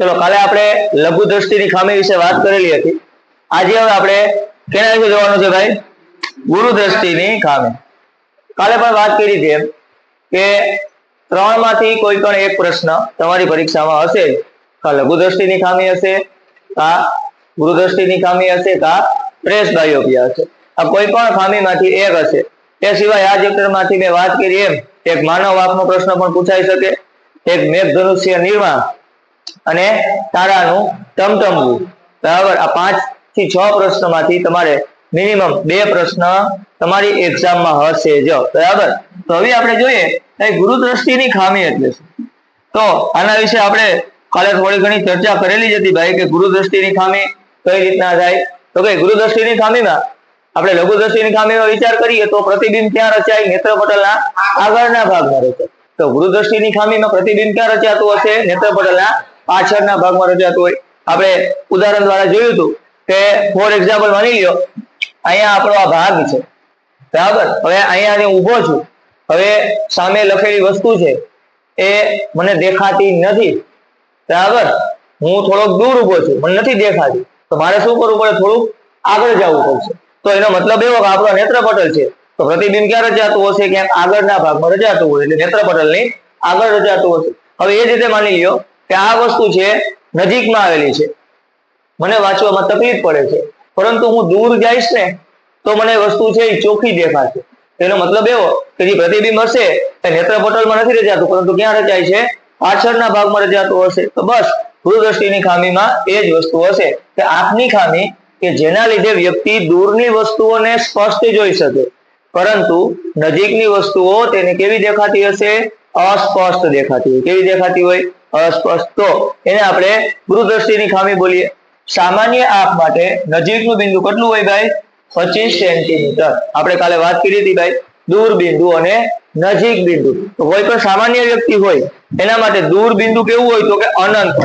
ચલો, કાલે આપણે લઘુ દ્રષ્ટિની ખામી વિશે વાત કરેલી હતી. આજે હવે આપણે કેના વિશે જોવાનું છે ભાઈ? ગુરુ દ્રષ્ટિની ખામી. કાલે પણ વાત કરી છે કે ત્રણમાંથી કોઈ પણ એક પ્રશ્ન તમારી પરીક્ષામાં હશે. કા લઘુ દ્રષ્ટિની ખામી હશે, કા ગુરુ દ્રષ્ટિની ખામી હશે, કા પ્રેસ બાયોપિયા હશે. આ કોઈ પણ ખામીમાંથી એક હશે. એ સિવાય આ ચેપ્ટરમાંથી મેં વાત કરી એમ. એક માનવ વાપનો પ્રશ્ન પણ પૂછાઈ શકે. એક મેઘધનુષ્ય નિર્માણ અને તારાનું ટમટમવું બરાબર? આ પાંચથી છ પ્રશ્નમાંથી તમારે મિનિમમ બે પ્રશ્ન તમારી એક્ઝામમાં હશે જ. બરાબર? તો હવે આપણે જોઈએ ગુરુ દ્રષ્ટિની ખામી એટલે શું? તો આના વિશે આપણે કાલે થોડી ઘણી ચર્ચા કરેલી જ હતી ભાઈ કે ગુરુ દ્રષ્ટિની ખામી કઈ રીતના થાય? તો કે ગુરુ દ્રષ્ટિની ખામીમાં આપણે લઘુ દ્રષ્ટિની ખામીનો વિચાર કરીએ તો પ્રતિબિંબ ક્યાં રચાય? નેત્રપટલના આગળના ભાગમાં રચાય. તો ગુરુ દ્રષ્ટિની ખામીમાં પ્રતિબિંબ ક્યાં રચાતું હશે? નેત્રપટલના પાછળના ભાગમાં રચાતું હોય. આપણે ઉદાહરણ દ્વારા જોયું હતું કે ફોર એક્ઝામ્પલ માની લ્યો, અહીંયા આપણો આ ભાગ છે. બરાબર? હવે અહીંયા હું ઊભો છું, હવે સામે લખેલી વસ્તુ છે, એ મને દેખાતી નથી. બરાબર? હું થોડોક દૂર ઊભો છું, મને નથી દેખાતી. તો મારે શું કરવું પડે? થોડુંક આગળ જવું પડશે. તો એનો મતલબ એવો કે આપણો નેત્રપટલ છે. તો પ્રતિબિંબ ક્યાં રચાતું હશે? ક્યાંક આગળના ભાગમાં રચાતું હોય. એટલે નેત્રપટલની આગળ રચાતું હશે. હવે એ જ રીતે માની લ્યો કે આ વસ્તુ છે, નજીકમાં આવેલી છે. મને વાંચવામાં તકલીફ પડે છે. પરંતુ હું દૂર જઈશ ને, તો મને વસ્તુ છે એ ચોખ્ખી દેખાશે. એનો મતલબ એવો કે જે પ્રતિબિંબ હશે, એ નેત્રપટલમાં નથી રચાતું, પરંતુ ક્યાં રચાય છે? પાછળના ભાગમાં રચાતું હશે. તો બસ દૂરદ્રષ્ટિની ખામીમાં એ જ વસ્તુ હશે. કે આંખની ખામી કે જેના લીધે વ્યક્તિ દૂરની વસ્તુઓને સ્પષ્ટ જોઈ શકે. પરંતુ નજીકની વસ્તુઓ તેને કેવી દેખાતી હશે? અસ્પષ્ટ દેખાતી હોય. કેવી દેખાતી હોય? અસ્પષ્ટ. એને આપણે ગુરુદ્રષ્ટિની ખામી બોલીએ. સામાન્ય આંખ માટે નજીકનું બિંદુ કેટલું હોય ભાઈ? પચીસ સેન્ટીમીટર. આપણે કાલે વાત કરી હતી ભાઈ દૂર બિંદુ અને નજીક બિંદુ. તો કોઈ પણ સામાન્ય વ્યક્તિ હોય, એના માટે દૂર બિંદુ કેવું હોય તો કે અનંત.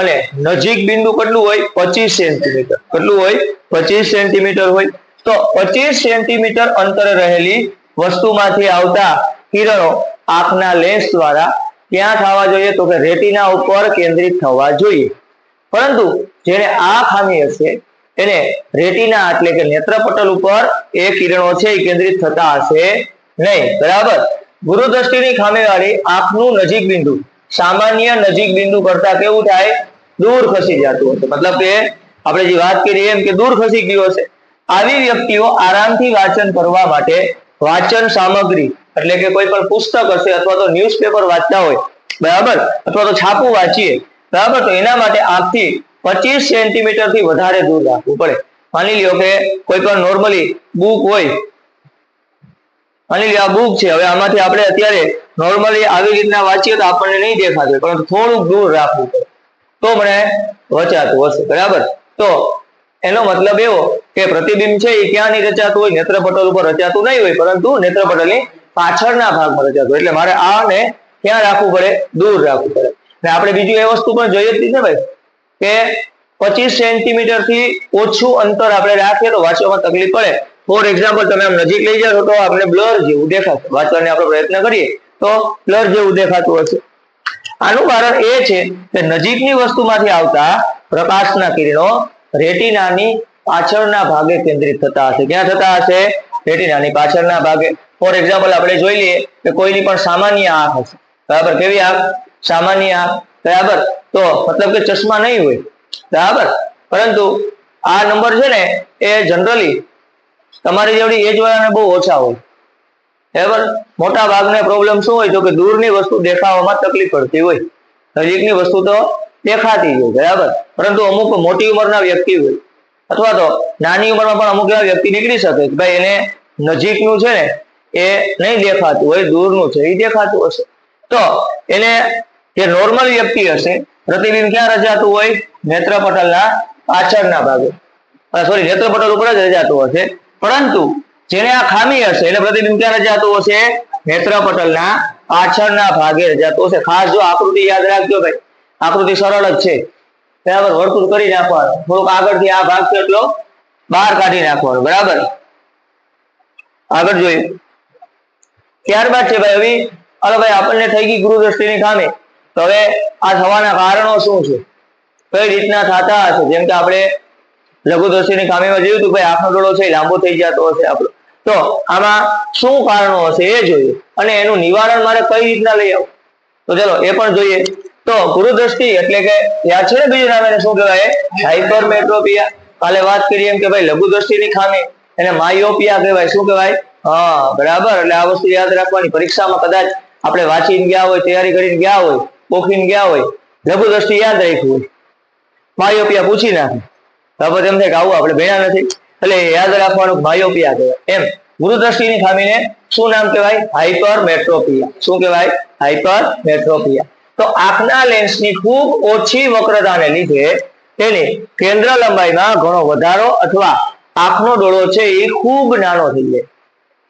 અને નજીક બિંદુ કેટલું હોય? પચીસ સેન્ટીમીટર. કેટલું હોય? પચીસ સેન્ટીમીટર હોય. તો પચીસ સેન્ટીમીટર અંતરે રહેલી વસ્તુમાંથી આવતા કિરણો આંખના લેન્સ દ્વારા ક્યાં થવા જોઈએ તો કે રેટિના ઉપર કેન્દ્રિત થવા જોઈએ. પરંતુ જેને આ ખામી હશે, એને રેટિના એટલે કે નેત્રપટલ ઉપર એ કિરણો છે એ કેન્દ્રિત થતા હશે નહીં. બરાબર? ગુરુદ્રષ્ટિની ખામી વાળી આંખનું નજીક બિંદુ, સામાન્ય નજીક બિંદુ કરતા કેવું થાય? દૂર ખસી જતું હશે. મતલબ કે આપણે જે વાત કરીએ એમ કે દૂર ખસી ગયું હશે. આવી વ્યક્તિઓ આરામથી વાંચન કરવા માટે વાંચન સામગ્રી એટલે કે કોઈ પણ પુસ્તક હશે અથવા તો ન્યૂઝપેપર વાંચતા હોય, બરાબર? અથવા તો છાપું વાંચીએ, બરાબર? તો એના માટે આંખથી પચીસ સેન્ટીમીટરથી વધારે દૂર રાખવું પડે. માની લ્યો કે કોઈ પણ નોર્મલી બુક હોય, માની લ્યો આ બુક છે, હવે આમાંથી આપણે અત્યારે નોર્મલી આવી રીતના વાંચીએ તો આપણને નહીં દેખાતું પરંતુ થોડુંક દૂર રાખવું પડે. તો મને વચાતું હશે, બરાબર? તો એનો મતલબ એવો કે પ્રતિબિંબ છે એ ક્યાં નહીં રચાતું હોય? નેત્રપટલ ઉપર રચાતું નહીં હોય, પરંતુ નેત્રપટલની પાછળના ભાગમાં રચાતું એટલે મારે આને ક્યાં રાખવું પડે? દૂર રાખવું પડે. ને આપણે બીજું એ વસ્તુ પણ જોઈએ જ ને ભાઈ, કે પચીસ સેન્ટીમીટરથી ઓછું અંતર આપણે રાખીએ તો વાંચવામાં તકલીફ પડે. ફોર એક્ઝામ્પલ તમે આમ નજીક લઈ જાઓ તો આપણે બ્લર જેવું દેખાશે. વાંચવાની આપણે પ્રયત્ન કરીએ તો બ્લર જેવું દેખાતું હશે. આનું કારણ એ છે કે નજીકની વસ્તુમાંથી આવતા પ્રકાશના કિરણો રેટિનાની પાછળના ભાગે કેન્દ્રિત થતા હશે. ક્યાં થતા હશે? રેટિનાની પાછળના ભાગે. ફોર એક્ઝામ્પલ આપણે જોઈ લઈએ કે કોઈની પણ સામાન્ય આંખ હશે. બરાબર? કેવી આંખ સામાન્ય આંખ બરાબર? તો મતલબ કે ચશ્મા નહીં હોય. બરાબર? પરંતુ આ નંબર છે ને, એ જનરલી તમારી જેવડી એજ વાળાને બહુ ઓછા હોય. બરાબર? મોટા ભાગને પ્રોબ્લેમ શું હોય? તો કે દૂરની વસ્તુ દેખાવામાં તકલીફ પડતી હોય. નજીકની વસ્તુ તો દેખાતી હોય. બરાબર? પરંતુ અમુક મોટી ઉંમરના વ્યક્તિ હોય. અથવા તો નાની ઉંમરમાં પણ અમુક એવા વ્યક્તિ નીકળી શકે કે ભાઈ એને નજીકનું છે ને, એ નહીં દેખાતું હોય, દૂરનું છે, એ દેખાતું હશે. તો એને જે નોર્મલ વ્યક્તિ હશે, પ્રતિબિંબ ક્યાં રચાતું હોય? નેત્રપટલના પાછળના ભાગે. સોરી નેત્રપટલ ઉપર જ રચાતું હશે. પરંતુ જેને આ ખામી હશે, એને પ્રતિબિંબ ક્યાં રચાતું હશે? નેત્રપટલના પાછળના ભાગે રચાતું હશે. ખાસ જો આકૃતિ યાદ રાખજો ભાઈ. આકૃતિ સરળ જ છે. બરાબર વર્તુળ કરી નાખવાનું. થોડુંક આગળથી આ ભાગ છે એટલો બહાર કાઢી નાખવાનો. બરાબર? આગળ જોયું ત્યારબાદ છે ભાઈ હવે અરે ભાઈ, આપણને થઈ ગઈ ગુરુ દ્રષ્ટિની ખામી. તો હવે આ થવાના કારણો શું છે? કઈ રીતના થતા હશે? જેમ કે આપણે લઘુદ્રષ્ટિની ખામીમાં જોયું હતું ભાઈ, આંખનો ડોળો છે, લાંબો થઈ જતો હશે આપણો. તો આમાં શું કારણો હશે એ જોઈએ. અને એનું નિવારણ મારે કઈ રીતના લઈ આવું? તો ચલો, એ પણ જોઈએ. તો ગુરુદ્રષ્ટિ એટલે કે યાદ છે ને બીજું નામ એને શું કહેવાય? હાઇપરમેટ્રોપિયા કાલે વાત કરી એમ કે ભાઈ લઘુદ્રષ્ટિની ખામી, એને માયોપિયા કહેવાય. શું કહેવાય? હા, બરાબર. એટલે આ વસ્તુ યાદ રાખવાની. પરીક્ષામાં કદાચ આપણે વાંચીને ગયા હોય, તૈયારી કરીને ગયા હોય પોખીને ગયા હોય, લઘુદ્રષ્ટિ યાદ રાખ્યું હોય. માયોપિયા પૂછી નાખે. બરાબર એમ થાય કે આવું આપણે ભણ્યા નથી. એટલે યાદ રાખવાનું માયોપિયા કહેવાય. એમ. ગુરુદ્રષ્ટિની ખામીને શું નામ કહેવાય? હાઇપર મેટ્રોપિયા શું કહેવાય? હાઇપર મેટ્રોપિયા તો આંખના લેન્સની ખૂબ ઓછી વક્રતાને લીધે તેની કેન્દ્ર લંબાઈમાં ઘણો વધારો અથવા આંખનો ડોળો છે એ ખૂબ નાનો થઈ જાય.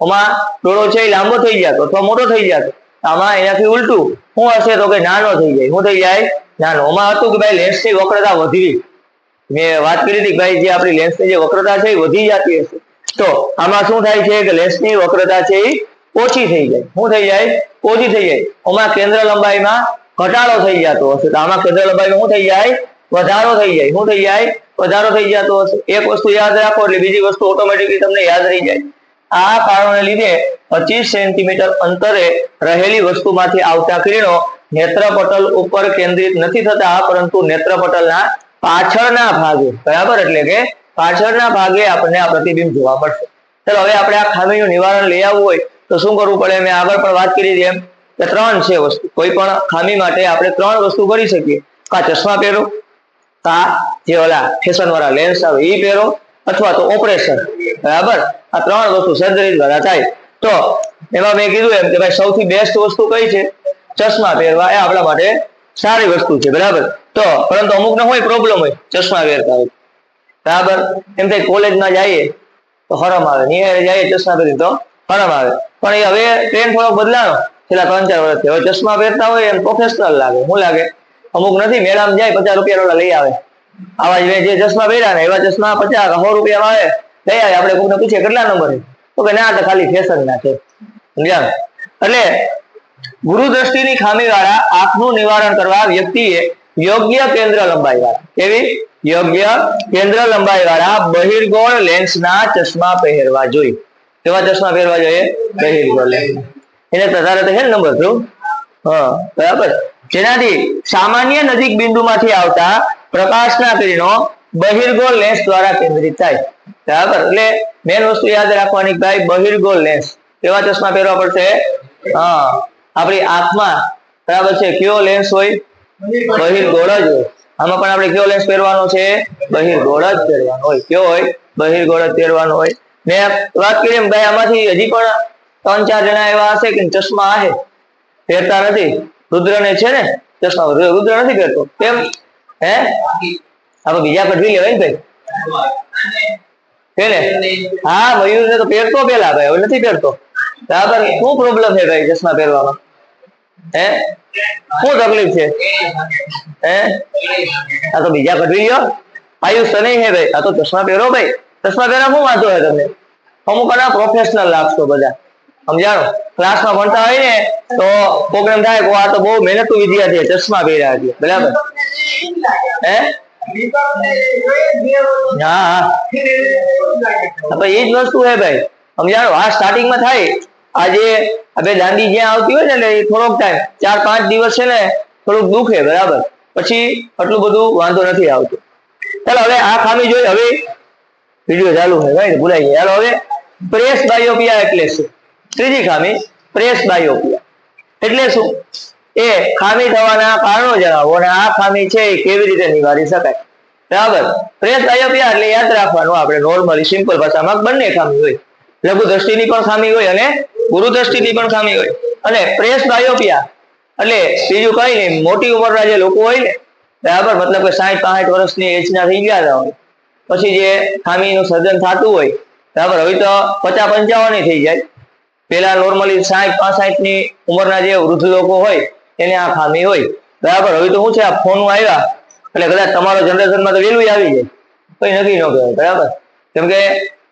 આમાં ડોળો છે એ લાંબો થઈ જતો અથવા મોટો થઈ જતો. આમાં એનાથી ઉલટું શું હશે તો કે નાનો થઈ જાય. શું થઈ જાય? નાનો. આમાં હતું કે ભાઈ લેન્સની વક્રતા વધી મેં વાત કરી હતી ભાઈ જે આપણી લેન્સની જે વક્રતા છે એ વધી જતી હશે. તો આમાં શું થાય છે કે લેન્સની વક્રતા છે એ ઓછી થઈ જાય. શું થઈ જાય? ઓછી થઈ જાય. આમાં કેન્દ્ર લંબાઈમાં ઘટાડો થઈ જતો હશે. તો આમાં લંબાઈમાં શું થઈ જાય? વધારો થઈ જાય. શું થઈ જાય? વધારો થઈ જતો હશે. એક વસ્તુ યાદ રાખો એટલે બીજી વસ્તુ ઓટોમેટિકલી તમને યાદ રહી જાય. આ કારણોને લીધે પચીસ સેન્ટીમીટર અંતરે રહેલી વસ્તુમાંથી આવતા કિરણો નેત્રપટલ ઉપર કેન્દ્રિત નથી થતા, પરંતુ નેત્રપટલના પાછળના ભાગે, બરાબર? એટલે કે પાછળના ભાગે આપણને આ પ્રતિબિંબ જોવા મળશે. ચાલો, હવે આપણે આ ખામીનું નિવારણ લઈ આવવું હોય તો શું કરવું પડે? મેં આગળ પણ વાત કરી હતી એમ. કે ત્રણ છે વસ્તુ. કોઈ પણ ખામી માટે આપણે ત્રણ વસ્તુ કરી શકીએ. કા ચશ્મા પહેરો કા જે ઓલા ફેશન વાળા લેન્સ આવે એ પહેરો, અથવા તો ઓપરેશન બરાબર? આ ત્રણ વસ્તુ સર્જરી દ્વારા થાય. તો એમાં મેં કીધું એમ કે ભાઈ સૌથી બેસ્ટ વસ્તુ કઈ છે? ચશ્મા પહેરવા. એ આપણા માટે સારી વસ્તુ છે. બરાબર? તો પરંતુ અમુક ને હોય પ્રોબ્લેમ હોય ચશ્મા પહેરતા હોય. બરાબર? એમ થાય કોલેજમાં જઈએ, તો હરમ આવે. નિહાળે જઈએ ચશ્મા પહેરી તો હરમ આવે. પણ એ હવે ટ્રેન્ડ થોડોક બદલાનો છેલ્લા ત્રણ ચાર વર્ષથી હવે ચશ્મા પહેરતા હોય એમ પ્રોફેશનલ લાગે શું લાગે? અમુક નથી, મેળામાં જાય, પચાસ રૂપિયા લઈ આવે. આવા જે જે ચશ્મા પહેર્યા ને, એવા ચશ્મા પચાસ સો રૂપિયામાં આવે લઈ આવે આપણે કોઈને પૂછીએ કેટલા નંબર છે? તો કે ના તો ખાલી ફેશન ના છે. સમજ્યા? એટલે ગુરુ દ્રષ્ટિની ખામી વાળા આંખનું નિવારણ કરવા વ્યક્તિએ યોગ્ય કેન્દ્ર લંબાઈ વાળા કેવી? યોગ્ય કેન્દ્ર લંબાઈ વાળા બહિર્ગોળ લેન્સના ચશ્મા પહેરવા જોઈએ. કેવા ચશ્મા પહેરવા જોઈએ? બહિર્ગોળ લેન્સ એને તધારે છે નંબર શું હા, બરાબર. જેનાથી સામાન્ય નજીક બિંદુમાંથી આવતા પ્રકાશના કિરણો બહિર્ગોળ લેન્સ દ્વારા કેન્દ્રિત થાય. બરાબર. એટલે મેન વસ્તુ યાદ રાખવાની ભાઈ બહિર્ગોળ લેન્સ કેવા ચશ્મા પહેરવા પડશે? હા, આપણી આંખમાં. બરાબર છે. કયો લેન્સ હોય? બહિર્ગોળ જ હોય. આમાં પણ આપણે કયો લેન્સ પહેરવાનો છે? બહિર્ગોળ જ પહેરવાનો હોય. કયો હોય? બહિર્ગોળ જ પહેરવાનો હોય. મેં વાત કરી એમ, ભાઈ આમાંથી હજી પણ ત્રણ ચાર જણા એવા હશે કે ચશ્મા હશે પહેરતા નથી. રુદ્રને છે ને, ચશ્મા રુદ્ર નથી પહેરતો કેમ? હે? આપણે બીજા કઢવી લેવાય ને ભાઈ. પેલે હા મયુર ને તો પહેરતો પેલા ભાઈ. હવે નથી પહેરતો બરાબર શું પ્રોબ્લેમ છે ભાઈ ચશ્મા પહેરવામાં? હે? શું તકલીફ છે? હે? આ તો બીજા કઢવી લ્યો. આયુષ નહીં હે ભાઈ. આ તો ચશ્મા પહેરો ભાઈ. ચશ્મા પહેરા શું વાંધો છે તમને? અમુક આના પ્રોફેશનલ લાગશો બધા. સમજાણો? ક્લાસમાં ભણતા હોય ને, તો પ્રોગ્રામ થાય કે આ તો બહુ મહેનતુ વિદ્યાર્થી ચશ્મા પહેર્યા છે, બરાબર? હે? હા હા. એ જ વસ્તુ હે ભાઈ. સમજાણો? આ સ્ટાર્ટિંગમાં થાય. આજે હવે દાંડી જ્યાં આવતી હોય ને એ થોડોક ટાઈમ ચાર, પાંચ દિવસ છે ને, થોડુંક દુખે બરાબર? પછી આટલું બધું વાંધો નથી આવતો. ચાલો, હવે આ ખામી જોઈ, હવે વીડિયો ચાલુ છે, ભાઈ, ભૂલાઈ ગયા. ચાલો, હવે પ્રેસ બાયોપિયા એટલે શું ત્રીજી ખામી પ્રેસ બાયોપિયા એટલે શું? એ ખામી થવાના કારણો જણાવો અને આ ખામી છે એ કેવી રીતે નિવારી શકાય? બરાબર. પ્રેસ બાયોપિયા એટલે યાદ રાખવાનું, આપણે નોર્મલી સિમ્પલ ભાષામાં બંને ખામી હોય. લઘુ દ્રષ્ટિની પણ ખામી હોય અને ગુરુ દ્રષ્ટિની પણ ખામી હોય. અને પ્રેસ બાયોપિયા એટલે બીજું કઈ નહીં, મોટી ઉંમરના જે લોકો હોય ને, બરાબર, મતલબ કે સાહીઠ પાસઠ વર્ષની એજના થઈ ગયા હોય. પછી જે ખામીનું સર્જન થતું હોય, બરાબર, હવે તો પચાસ પંચાવન થઈ જાય. પેલા નોર્મલી સાહીઠ પાસઠની ઉંમરના જે વૃદ્ધ લોકો હોય, એને આ ખામી હોય. બરાબર? હવે તો શું છે? આ ફોન આવ્યા, એટલે કદાચ તમારો જનરેશનમાં તો વહેલું આવી જાય કઈ નક્કી ન કહેવાય, બરાબર? કેમ કે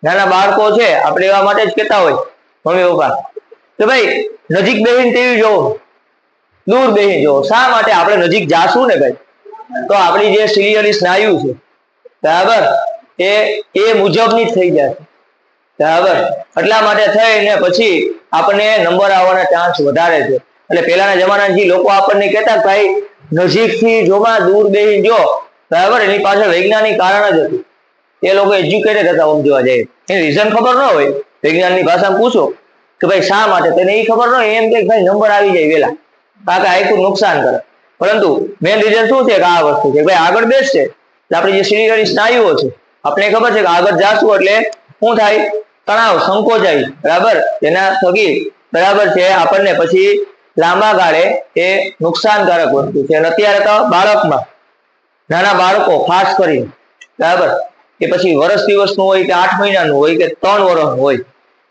નાના બાળકો છે, આપણે એવા માટે જ કહેતા હોય, મમ્મી, પપ્પા. કે ભાઈ, નજીક બેહીને ટીવી જોવો. દૂર બેસી જોવો. શા માટે? આપણે નજીક જાશું ને ભાઈ? તો આપણી જે સિલિયરી સ્નાયુ છે, બરાબર? એ એ મુજબની જ થઈ જશે બરાબર એટલા માટે થઈને પછી આપણને નંબર આવવાના ચાન્સ વધારે છે. એટલે પેલાના જમાના જે લોકો આપણને કહેતા ભાઈ, નજીકથી જોમાં દૂર બેસી જો, બરાબર? એની પાછળ વૈજ્ઞાનિક કારણ જ હતું. એ લોકો એજ્યુકેટેડ હતા, આમ જોવા જાય એની રીઝન ખબર ન હોય વિજ્ઞાનની ભાષામાં પૂછો કે ભાઈ, શા માટે? તેને એ ખબર ન હોય, એમ કે ભાઈ નંબર આવી જાય વેલા કારણ કે આખું નુકસાન કરે. પરંતુ મેન રીઝન શું છે? કે આ વસ્તુ છે. ભાઈ, આગળ બેસશે એટલે આપણી જે શરીરની સ્નાયુઓ છે આપણે ખબર છે કે આગળ જાશું એટલે શું થાય? તણાવ સંકોચાય બરાબર? તેના થકી બરાબર છે આપણને પછી લાંબા ગાળે એ નુકસાનકારક વસ્તુ છે. અને અત્યારે તો બાળકમાં નાના બાળકો ખાસ કરીને, બરાબર? કે પછી વર્ષ દિવસનું હોય કે આઠ મહિનાનું હોય કે ત્રણ વર્ષનું હોય,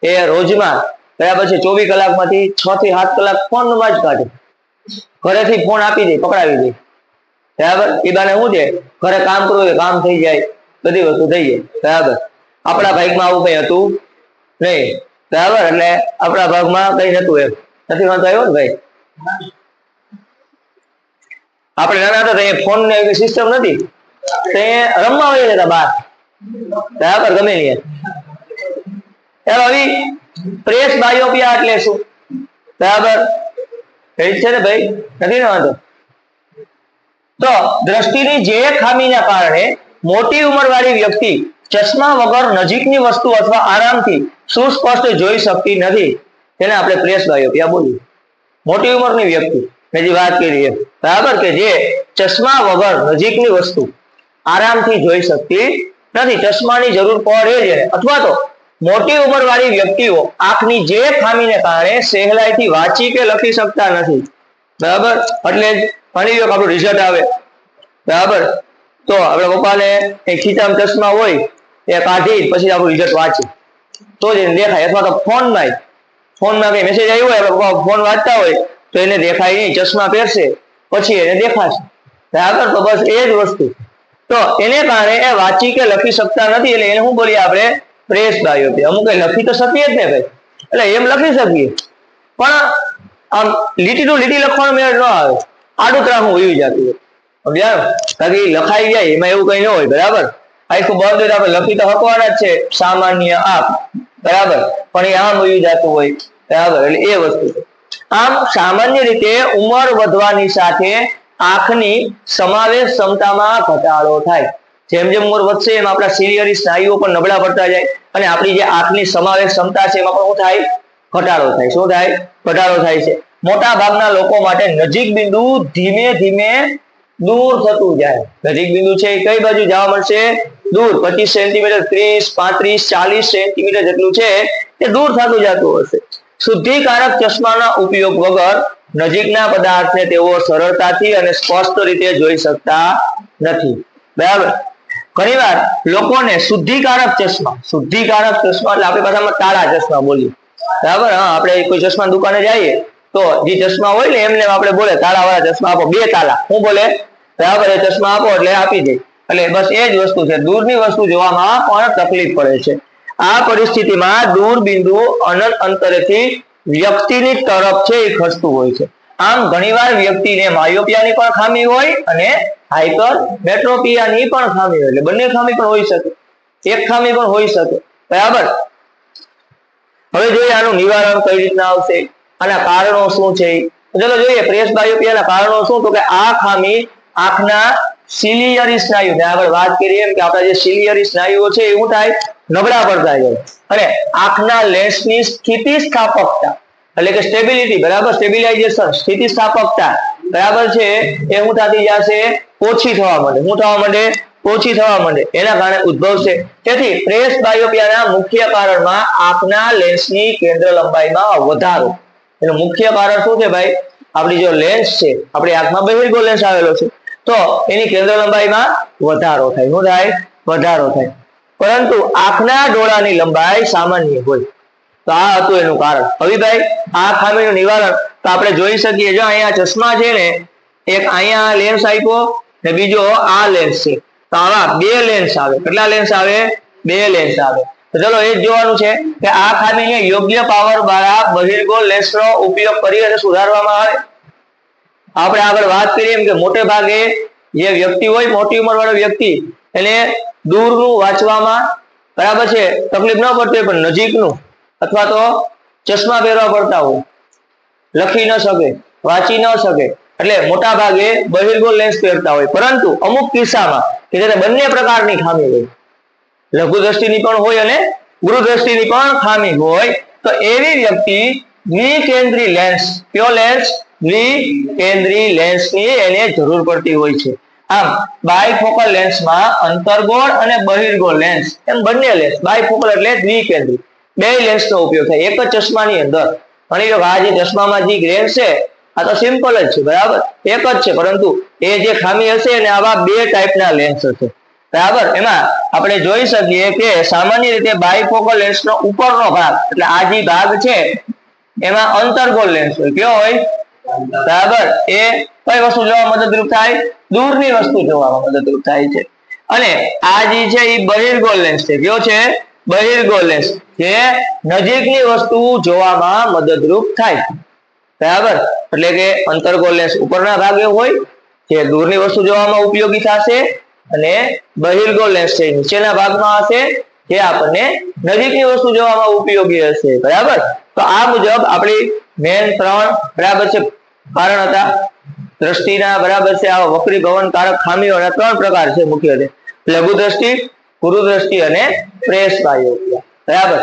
એ રોજમાં બરાબર છે, ચોવીસ કલાકમાંથી છ થી સાત કલાક ફોનમાં જ કાઢે. ઘરેથી ફોન આપી દે, પકડાવી દે. બરાબર? એ બાને શું છે? ઘરે કામ કરવું હોય કામ થઈ જાય, બધી વસ્તુ થઈ જાય. બરાબર? આપણા ભાગમાં આવું કઈ હતું? નહીં. બરાબર એટલે આપણા ભાગમાં કઈ નતું એમ. નથી વાંધો આવ્યો ને ભાઈ? આપણે નાના હતા ત્યાં ફોન ને એવી સિસ્ટમ નથી ત્યાં રમવા વહી જતા બહાર. બરાબર ગમે નહીં ચાલો હવે પ્રેસ બાયોપિયા એટલે શું બરાબર એ છે ને ભાઈ? નથી ને વાંધો? તો દ્રષ્ટિની જે ખામીના કારણે મોટી ઉંમરવાળી વ્યક્તિ ચશ્મા વગર નજીકની વસ્તુ અથવા આરામથી સુસ્પષ્ટ જોઈ શકતી નથી? તેને આપણે પ્રેસ બાયોપિયા બોલીએ. મોટી ઉંમરની વ્યક્તિ, મેં જે વાત કરી એમ બરાબર કે જે ચશ્મા વગર નજીકની વસ્તુ આરામથી જોઈ શકતી નથી. ચશ્માની જરૂર પડે છે અથવા તો મોટી ઉંમરવાળી વ્યક્તિઓ આંખની જે ખામીને કારણે સહેલાઈથી વાંચી કે લખી શકતા નથી. બરાબર? એટલે ઘણી વખત આપણું રિઝલ્ટ આવે. બરાબર? તો આપણે પપ્પાને એક ખીચામાં ચશ્મા હોય, એ કાઢી પછી આપણું રિઝલ્ટ વાંચી. તો જ એને દેખાય. અથવા તો ફોનમાં ફોનમાં કઈ મેસેજ આવ્યો હોય ફોન વાંચતા હોય, તો એને દેખાય નહીં, ચશ્મા પહેરશે, પછી એને દેખાશે. બરાબર તો બસ એ જ વસ્તુ. તો એને કારણે એ વાંચી કે લખી શકતા નથી, એટલે એને શું બોલીએ આપણે પ્રેસ બાયોપી અમુક લખી તો શકીએ જ ને ભાઈ. એટલે એમ લખી શકીએ. પણ આમ લીટી ટુ લીટી લખવાનો મેળ ન આવે. આડું ત્રાહું વયું જતું હોય. સમજ્યા? બાકી લખાઈ જાય, એમાં એવું કઈ ન હોય, બરાબર? આખું તો આપણે લખી તો હકવાના છે, સામાન્ય આપ, બરાબર? પણ એ આમ વયું જતું હોય, બરાબર? એટલે એ વસ્તુ છે. આમ સામાન્ય રીતે ઉંમર વધવાની સાથે આંખની સમાવેશ ક્ષમતામાં ઘટાડો થાય. જેમ જેમ ઉંમર વધશે, એમ આપણા સિરિયરી સ્નાયુઓ પણ નબળા પડતા જાય અને આપણી જે આંખની સમાવેશ ક્ષમતા છે, એમાં પણ શું થાય? ઘટાડો થાય. શું થાય? ઘટાડો થાય છે. મોટા ભાગના લોકો માટે નજીક બિંદુ ધીમે ધીમે દૂર થતું જાય. નજીક બિંદુ છે એ કઈ બાજુ જવા મળશે? દૂર. પચીસ સેન્ટીમીટર ત્રીસ, પાંત્રીસ, ચાલીસ સેન્ટીમીટર જેટલું છે એ દૂર થતું જતું હશે. શુદ્ધિકારક ચશ્માના ઉપયોગ વગર નજીકના પદાર્થને તેઓ સરળતાથી અને સ્પષ્ટ રીતે જોઈ શકતા નથી. બરાબર? ઘણીવાર લોકોને શુદ્ધિકારક ચશ્મા શુદ્ધિકારક ચશ્મા એટલે આપણી ભાષામાં તાળા ચશ્મા બોલીએ. બરાબર? હા, આપણે કોઈ ચશ્મા દુકાને જઈએ તો જે ચશ્મા હોય ને એમને આપણે બોલે તાળા વાળા ચશ્મા આપો, બે તાળા હું બોલે બરાબર એ ચશ્મા આપો એટલે આપી દે. એટલે બસ એ જ વસ્તુ છે. દૂરની વસ્તુ જોવામાં પણ તકલીફ પડે છે. આ પરિસ્થિતિમાં દૂર બિંદુ અનંત અંતરેથી વ્યક્તિની તરફ છે એ ખસતું હોય છે. આમ ઘણીવાર વ્યક્તિને માયોપિયાની પણ ખામી હોય અને હાઇપર મેટ્રોપિયાની પણ ખામી હોય. એટલે બંને ખામી પણ હોઈ શકે. એક ખામી પણ હોઈ શકે. બરાબર? હવે જોઈએ આનું નિવારણ કઈ રીતના આવશે. આના કારણો શું છે? ચલો જોઈએ પ્રેસ બાયોપિયાના કારણો શું? તો કે આ ખામી આંખના સિલિયરી સ્નાયુ. મેં આગળ વાત કરીએ કે આપણા જે સિલિયરી સ્નાયુઓ છે એવું થાય? નબળા પડતા જાય અને આંખના લેન્સની સ્થિતિસ્થાપકતા. એટલે કે સ્ટેબિલિટી બરાબર? સ્ટેબિલાઇઝેશન સ્થિતિસ્થાપકતા. બરાબર છે? એ હું થતી જશે? ઓછી થવા માંડે. શું થવા માંડે? ઓછી થવા માંડે. એના કારણે ઉદ્ભવશે તેથી પ્રેસ બાયોપિયાના મુખ્ય કારણમાં આંખના લેન્સની કેન્દ્ર લંબાઈમાં વધારો. એનું મુખ્ય કારણ શું છે ભાઈ? આપણી જો લેન્સ છે, આપણી આંખમાં બહિર્ગો લેન્સ આવેલો છે. તો એની કેન્દ્ર લંબાઈમાં વધારો થાય. શું થાય? વધારો થાય. પરંતુ આંખના ડોળાની લંબાઈ સામાન્ય હોય. તો આ હતું એનું કારણ. હવે ભાઈ, આ ખામીનું નિવારણ તો આપણે જોઈ શકીએ. જો અહીંયા ચશ્મા છે ને, એક અહીંયા લેન્સ આપ્યો ને બીજો આ લેન્સ છે. તો આવા બે લેન્સ આવે. કેટલા લેન્સ આવે? બે લેન્સ આવે. તો ચલો એ જોવાનું છે કે આ ખામીને યોગ્ય પાવર દ્વારા બહિર્ગોળ લેન્સનો ઉપયોગ કરી અને સુધારવામાં આવે. આપણે આગળ વાત કરીએ એમ કે મોટે ભાગે જે વ્યક્તિ હોય, મોટી ઉંમર વાળો વ્યક્તિ, એને દૂરનું વાંચવામાં બરાબર છે, તકલીફ ન પડતી પણ નજીકનું અથવા તો ચશ્મા પહેરવા પડતા હોય, લખી ન શકે, વાંચી ન શકે, એટલે મોટા ભાગે બહિર્ગોળ લેન્સ પહેરતા હોય. પરંતુ અમુક કિસ્સામાં કે જ્યારે બંને પ્રકારની ખામી હોય લઘુ દ્રષ્ટિની પણ હોય અને ગુરુ દ્રષ્ટિની પણ ખામી હોય, તો એવી વ્યક્તિ દ્વિકેન્દ્રી લેન્સ કયો લેન્સ દ્વિકેન્દ્રી લેન્સની એને જરૂર પડતી હોય છે. આમ બાયફોકલ લેન્સમાં અંતર્ગોળ અને બહિર્ગોળ લેન્સ એમ બંને લેન્સ બાયફોકલ એટલે દ્વિકેન્દ્રી. બે લેન્સનો ઉપયોગ થાય, એક જ ચશ્માની અંદર. ઘણી લો આ જે ચશ્મામાં જે લેન્સ છે, આ તો સિમ્પલ જ છે, બરાબર? એક જ છે, પરંતુ એ જે ખામી હશે અને આવા બે ટાઈપના લેન્સ હશે. બરાબર? એમાં આપણે જોઈ શકીએ કે સામાન્ય રીતે બાયફોકલ લેન્સનો ઉપરનો ભાગ, એટલે આ જે ભાગ છે, એમાં અંતર્ગોળ લેન્સ હોય. કયો હોય? બરાબર? એ કઈ વસ્તુ જોવા મદદરૂપ થાય? દૂરની વસ્તુ જોવામાં મદદરૂપ થાય છે. અને આ જે છે એ બહિર્ગોળ લેન્સ છે. કયો છે? બહિર્ગોળ લેન્સ જે નજીકની વસ્તુ જોવામાં મદદરૂપ થાય. બરાબર? એટલે કે અંતર્ગોળ લેન્સ ઉપરના ભાગે હોય, જે દૂરની વસ્તુ જોવામાં ઉપયોગી થશે અને બહિર્ગો લેન્સ છે ભાગમાં હશે જે આપણને નજીકની વસ્તુ જોવામાં ઉપયોગી હશે. બરાબર? તો આ મુજબ આપણી મેન ત્રણ બરાબર છે કારણ હતા. દ્રષ્ટિના બરાબર છે આ વક્રી ભવન કારક ખામીઓના ત્રણ પ્રકાર છે મુખ્યત્વે. લઘુ દ્રષ્ટિ ગુરુ દ્રષ્ટિ અને પ્રેસ બાહ્ય બરાબર?